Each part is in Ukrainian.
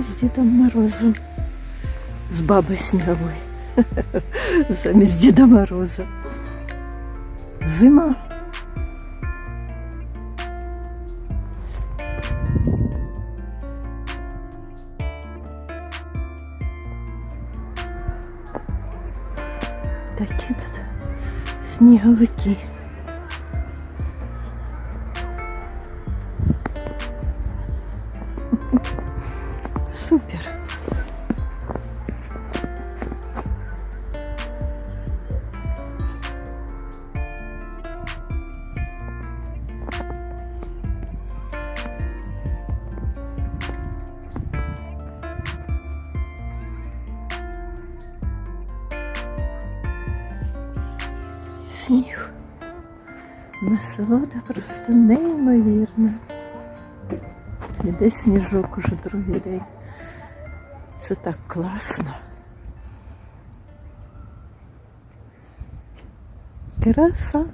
в обнімку з Дідом Морозом, з баби Снігової, замість Діда Мороза. Зима. Такі тут сніговики. Просто неймовірна. Іде сніжок уже другий день. Це так класно. Краса.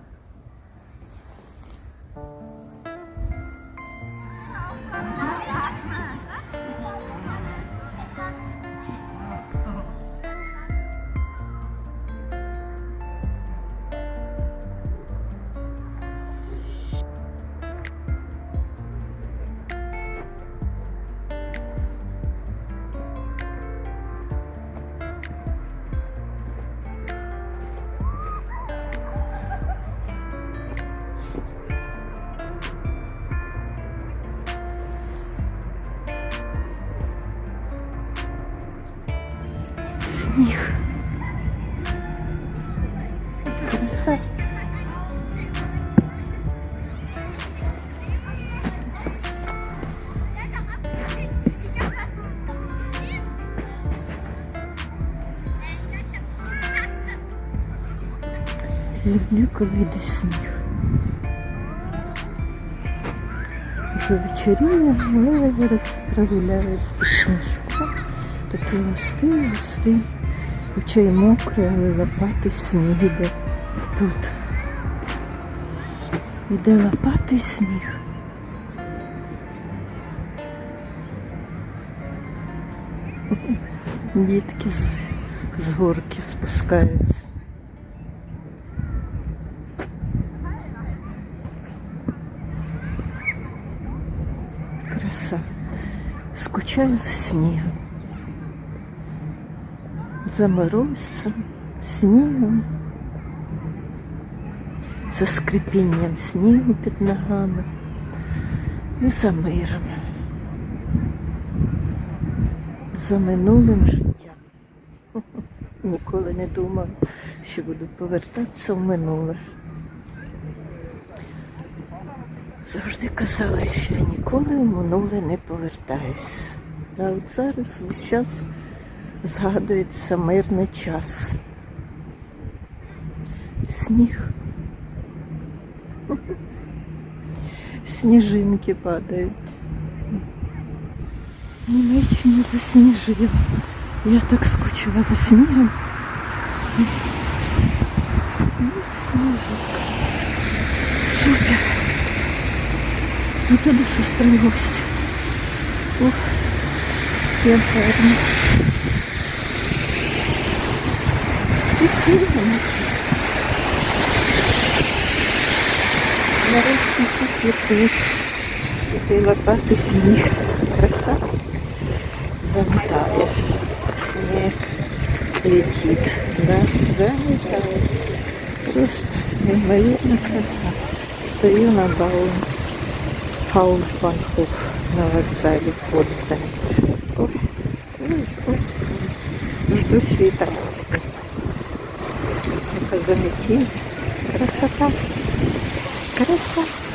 Сніг. Краса. Люблю, коли йде сніг. Вже вечеріє, але я зараз прогуляюсь під сніжком. Такий густий, густий, хоча й мокрий, але лопатий сніг іде тут. Іде лопатий сніг. Дітки з, з горки спускаються. Краса. Скучаю за снігом. За морозцем, снігом, за скрипінням снігу під ногами і за миром, за минулим життям. Ніколи не думав, що буду повертатися в минуле. Завжди казала, що я ніколи в минуле не повертаюсь. А от зараз весь час згадується мирний час. Сніг. Сніжинки падають. Німеччина засніжила. Я так скучила за снігом. Сніжок. Супер. Ну туди сестри гості. Ох, як гарно. Всі сіли у нас. Нарешті тут є сніг. І той лопатий сніг. Краса замітає. Сніг летить. Да? Замітає. Просто неймовірна краса. Стою на балу. Хаунфанхоф на вокзалі в Потсдамі. Ой, ой, ой. Жду свій Транспорт. Красота. Красота.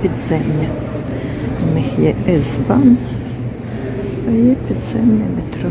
Краса. підземне. У них є С-бан, а є підземне метро.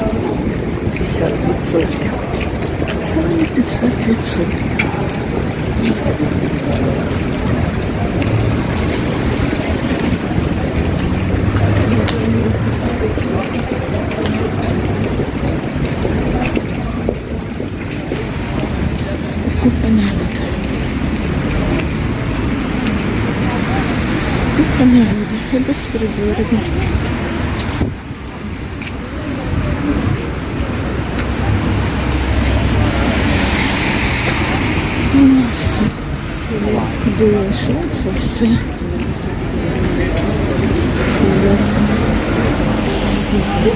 50 відсотків. Саме 50 відсотків. Купа народу. Купа народу. Я без призорів. Дійшла це все. Шулер. Сіті.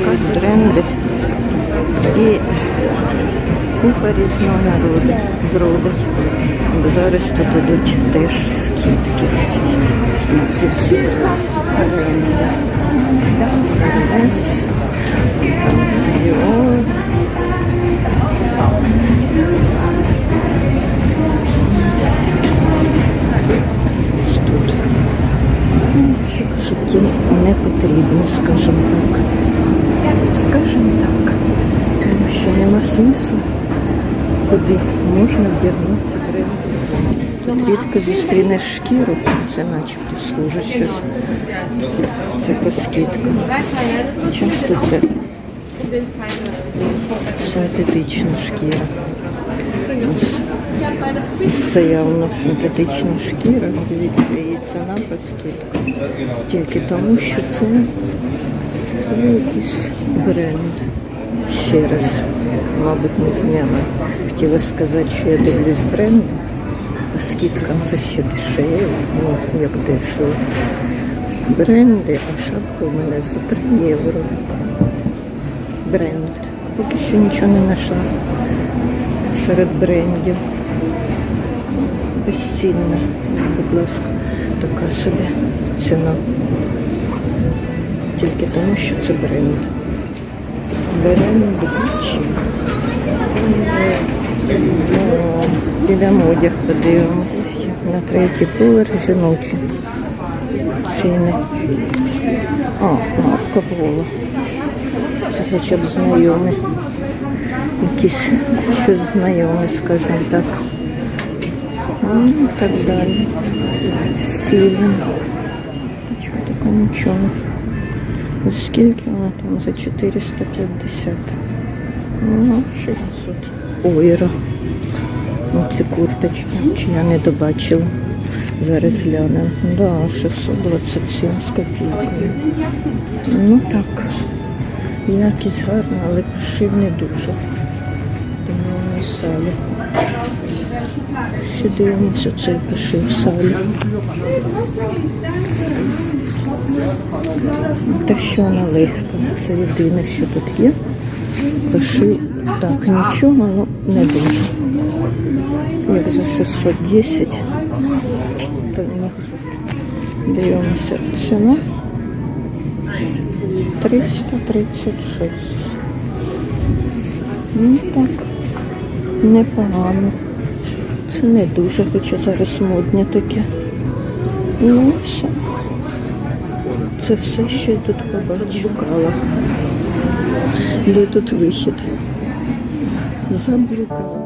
Як бренди. І кухарі знову народу бродять. Бо зараз тут ідуть теж скидки. На ці всі бренди. Hermes. Dior. Житті не потрібно, скажімо так. Скажімо так. Нема смислу, куди можна вдягнути бренд. Рідко зустрінеш шкіру, це начебто служить щось. Це по скидкам. Часто це синтетична шкіра. Це явно синтетична шкіра, дивіться, її ціна по скидкам. Тільки тому, що це, якийсь бренд. Ще раз, мабуть, не зняла. Хотіла сказати, що я дивлюсь бренди. По скидкам це ще дешево, ну як дешево. Бренди, а шапка у мене за 3 євро. Бренд. Поки що нічого не знайшла серед брендів. Безцінна, будь ласка, така собі ціна. Tільки тому, що це бренд. Бренд Гуччі. Підемо одяг подивимося. На третій поверх жіночі. Ціни. А, марка була. Хоча б знайоме. Якісь щось знайоме, скажімо так. Ну, і так далі. Стілем. Чого таке нічого. Ось Скільки вона там за 450? Ну, 600 ойро. Ці курточки, чи я не добачила. Зараз глянемо. Да, 627 з копійкою. Ну так. Якість гарна, але пошив не дуже. Не салі. Ще дивимося цей пошив салі. Та що вона легка. Це єдине, що тут є. Пошив так, нічого, ну не дуже. Як за 610, то ні. Дивимося ціна. 336. Ну так, непогано. Це не дуже, хоча зараз модні таке. Ну все. Це все, що я тут побачила. Шукала. Де тут вихід? Заблукала.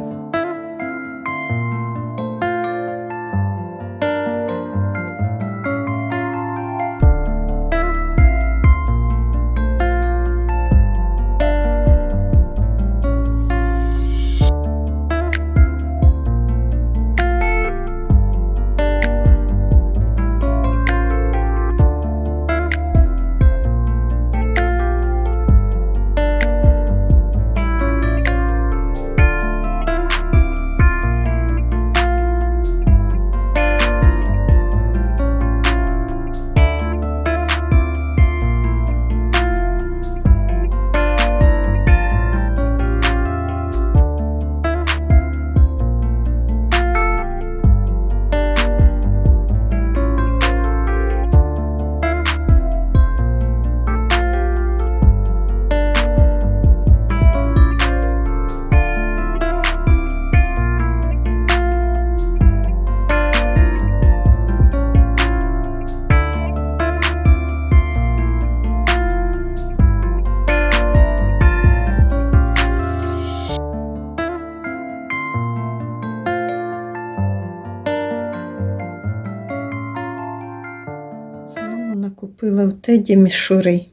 Накупила в Теді мішури.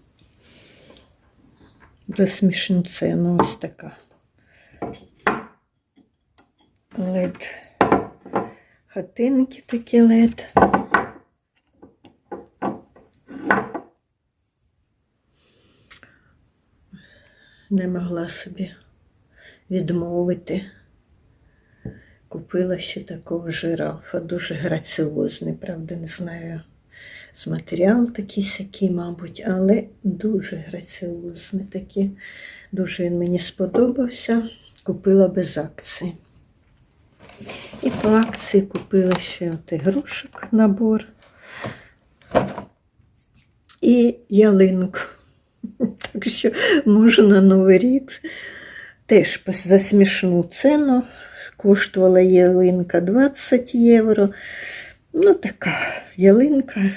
За смішну ціну ось така. Лед. Хатинки такі лед. Не могла собі відмовити. купила ще такого жирафа, дуже граціозний, правда, не знаю. З матеріал такий сякий, мабуть, але дуже граціозний такий. Дуже він мені сподобався. Купила без акції. І по акції купила ще от ігрушок набор і ялинку. Так що можу на Новий рік теж за смішну ціну. Коштувала ялинка 20 євро. Ну, така ялинка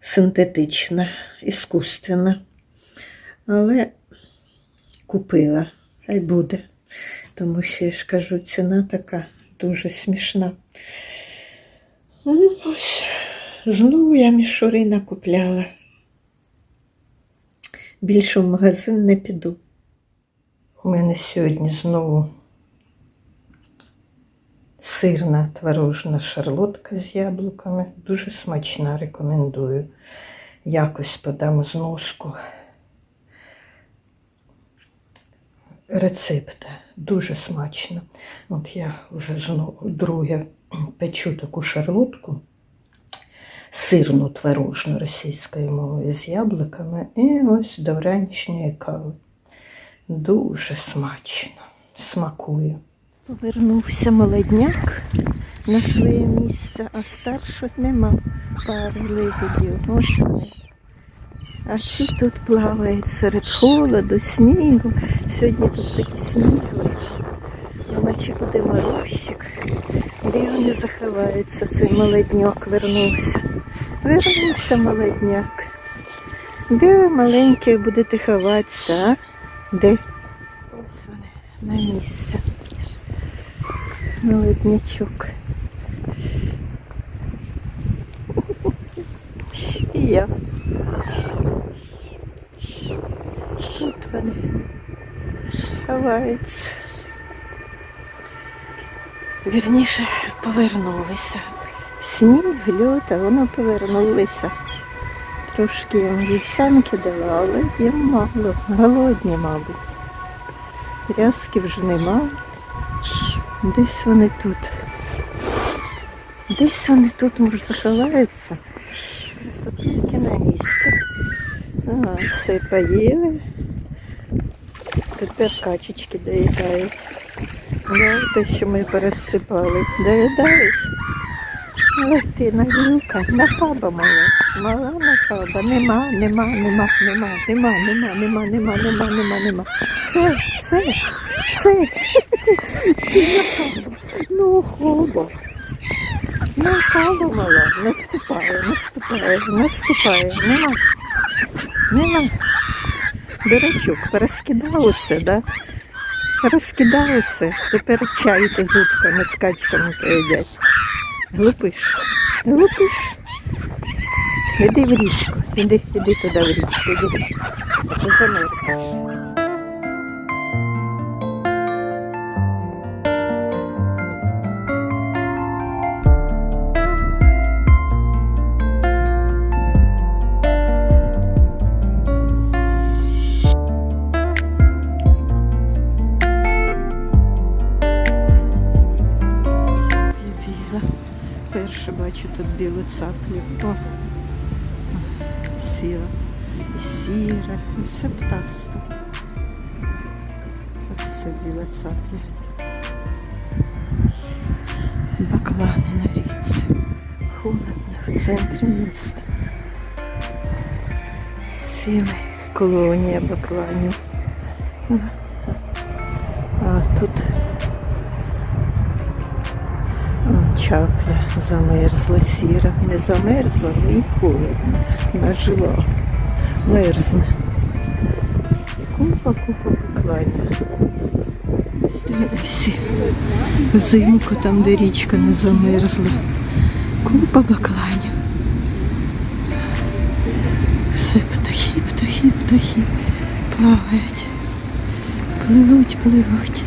синтетична, іскусственна. Але купила, хай буде. Тому що я ж кажу, ціна така дуже смішна. Ну, ось, знову я мішури накупляла. Більше в магазин не піду. У мене сьогодні знову сирна творожна шарлотка з яблуками. Дуже смачна, рекомендую. Якось подам зноску. Рецепт дуже смачно. От я вже знову друге печу таку шарлотку сирну творожну російською мовою з яблуками і ось до вранішньої кави. Дуже смачно, смакує. Повернувся молодняк на своє місце, а старших нема пари лебедів. Ось вони. А ці тут плавають серед холоду, снігу. Сьогодні тут такий сніг лежить. Наче буде морозчик. Де вони заховаються, цей молодняк вернувся. Вернувся молодняк. Де ви маленькі будете ховатися, а? Де? Ось вони на місці. Молоднячок. І я. Тут вони ховаються. Вірніше повернулися. Сніг, льот, а воно повернулися. Трошки їм вівсянки дала, але їм мало. Голодні, мабуть. Рязки вже нема. Десь вони тут. Десь вони тут, може, заховаються. Тільки на місці. Все поїли. Тепер качечки доїдають. Да, те, що ми пересипали. Доїдають. Але ти нагілка, нахаба мала. Мала нахаба. Нема, нема, нема, нема, нема, нема, нема, нема, нема, нема, нема. Все, все, Нахаба. Ну, хоба. Нахаба мала. Наступає, наступає, наступає. Нема. Нема. Дурачок, порозкидав усе, да? Розкидав усе. Тепер чайки зубками з качками поїдять. Глупиш. Глупиш. Іди в річку. Іди, іди туди в річку. Іди. Біла. тут білу цаплю. О, сіра. І сіра. І все птасто. Ось це біла цапля. Баклани на річці. Холодно в центрі міста. Ціла колонія бакланів. А тут Чапля замерзла сіра. Не замерзла, і холодно. Мерзне. Купа, купа поклання. Стояли всі. Взимку там, де річка не замерзла. Купа бакланів. Все птахи, птахи, птахи. Плавають. Пливуть, пливуть.